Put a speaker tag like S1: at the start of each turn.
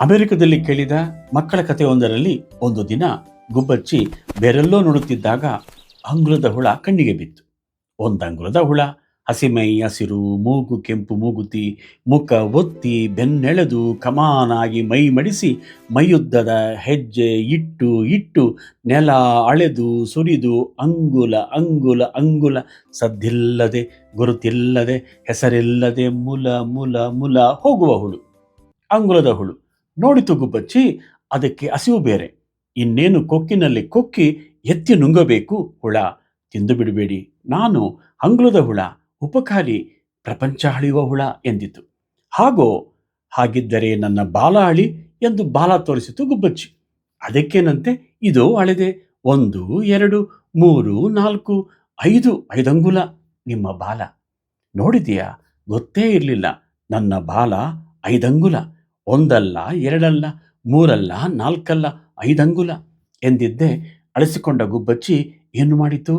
S1: ಅಮೆರಿಕದಲ್ಲಿ ಕೇಳಿದ ಮಕ್ಕಳ ಕಥೆಯೊಂದರಲ್ಲಿ ಒಂದು ದಿನ ಗುಬ್ಬಚ್ಚಿ ಬೆರೆಲ್ಲೋ ನೋಡುತ್ತಿದ್ದಾಗ ಅಂಗುಲದ ಹುಳ ಕಣ್ಣಿಗೆ ಬಿತ್ತು. ಒಂದಂಗುಲದ ಹುಳ, ಹಸಿಮೈ, ಹಸಿರು, ಮೂಗು, ಕೆಂಪು ಮೂಗುತಿ, ಮುಖ ಒತ್ತಿ, ಬೆನ್ನೆಳೆದು ಕಮಾನಾಗಿ ಮೈ ಮಡಿಸಿ, ಮೈಯುದ್ದದ ಹೆಜ್ಜೆ ಇಟ್ಟು ಇಟ್ಟು, ನೆಲ ಅಳೆದು, ಸುರಿದು, ಅಂಗುಲ ಅಂಗುಲ ಅಂಗುಲ, ಸದ್ದಿಲ್ಲದೆ, ಗುರುತಿಲ್ಲದೆ, ಹೆಸರಿಲ್ಲದೆ, ಮುಲ ಮುಲ ಮುಲ, ಹೋಗುವ ಹುಳು. ಅಂಗುಲದ ಹುಳು. ನೋಡಿತು ಗುಬ್ಬಚ್ಚಿ ಅದಕ್ಕೆ ಹಸಿವು ಬೇರೆ. ಇನ್ನೇನು ಕೊಕ್ಕಿನಲ್ಲಿ ಕೊಕ್ಕಿ ಎತ್ತಿ ನುಂಗಬೇಕು ಹುಳ. ತಿಂದು ಬಿಡಬೇಡಿ. ನಾನು ಅಂಗ್ಲದ ಹುಳ, ಉಪಕಾರಿ ಪ್ರಪಂಚ ಅಳಿಯುವ ಹುಳ ಎಂದಿತು. ಹಾಗೋ, ಹಾಗಿದ್ದರೆ ನನ್ನ ಬಾಲ ಅಳಿ ಎಂದು ಬಾಲ ತೋರಿಸಿತು ಗುಬ್ಬಚ್ಚಿ. ಅದಕ್ಕೇನಂತೆ? ಇದು ಅಳೆದೆ. ಒಂದು, ಎರಡು, ಮೂರು, ನಾಲ್ಕು, ಐದು, ಐದಂಗುಲ ನಿಮ್ಮ ಬಾಲ. ನೋಡಿದೆಯಾ ಗೊತ್ತೇ ಇರಲಿಲ್ಲ. ನನ್ನ ಬಾಲ ಐದಂಗುಲ. ಒಂದಲ್ಲ ಎರಡಲ್ಲ ಮೂರಲ್ಲ ನಾಲ್ಕಲ್ಲ ಐದಂಗುಲ ಎಂದಿದ್ದೆ ಅಳಿಸಿಕೊಂಡ ಗುಬ್ಬಚ್ಚಿ ಏನು ಮಾಡಿತು?